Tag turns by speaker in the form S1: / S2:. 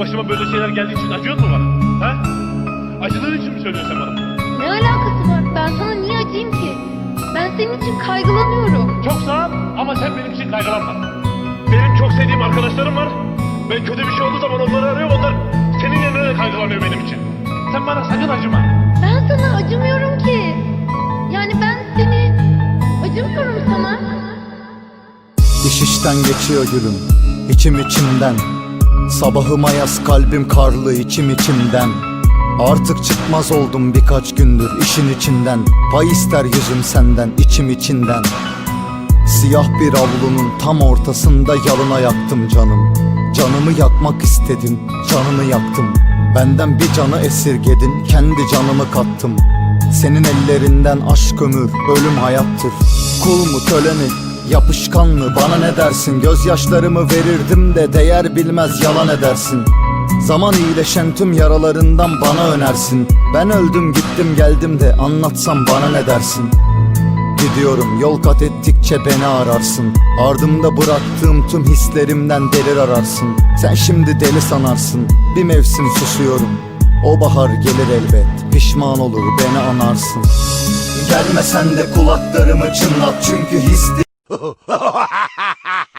S1: Başıma böyle şeyler geldiği için acıyor mu bana? Ha? Acıdığın için mi söylüyorsun sen bana?
S2: Ne alakası var? Ben sana niye acıyım ki? Ben senin için kaygılanıyorum.
S1: Çok sağ ol ama sen benim için kaygılanma. Benim çok sevdiğim arkadaşlarım var. Ben kötü bir şey olduğu zaman onları arıyorum. Onlar senin yerine de kaygılanıyor benim için. Sen bana sakın acıma.
S2: Ben sana acımıyorum ki. Yani ben seni acımıyorum sana.
S3: İş işten geçiyor gülüm içim içimden Sabahıma yaz kalbim karlı içim içimden. Artık çıkmaz oldum birkaç gündür işin içinden. Pay ister yüzüm senden içim içinden. Siyah bir avlunun tam ortasında yalına yaktım canım. Canımı yakmak istedim, canını yaktım. Benden bir canı esirgedin, kendi canımı kattım. Senin ellerinden aşk ömür, ölüm hayattır. Kul mu köle mi, yapışkan mı? Bana ne dersin? Gözyaşlarımı verirdim de değer bilmez yalan edersin. Zaman iyileşen tüm yaralarından bana önersin. Ben öldüm gittim geldim de anlatsam bana ne dersin? Gidiyorum yol kat ettikçe beni ararsın. Ardımda bıraktığım tüm hislerimden delir ararsın. Sen şimdi deli sanarsın. Bir mevsim susuyorum. O bahar gelir elbet. Pişman olur beni anarsın. Gelmesen de kulaklarımı çınlat. Çünkü his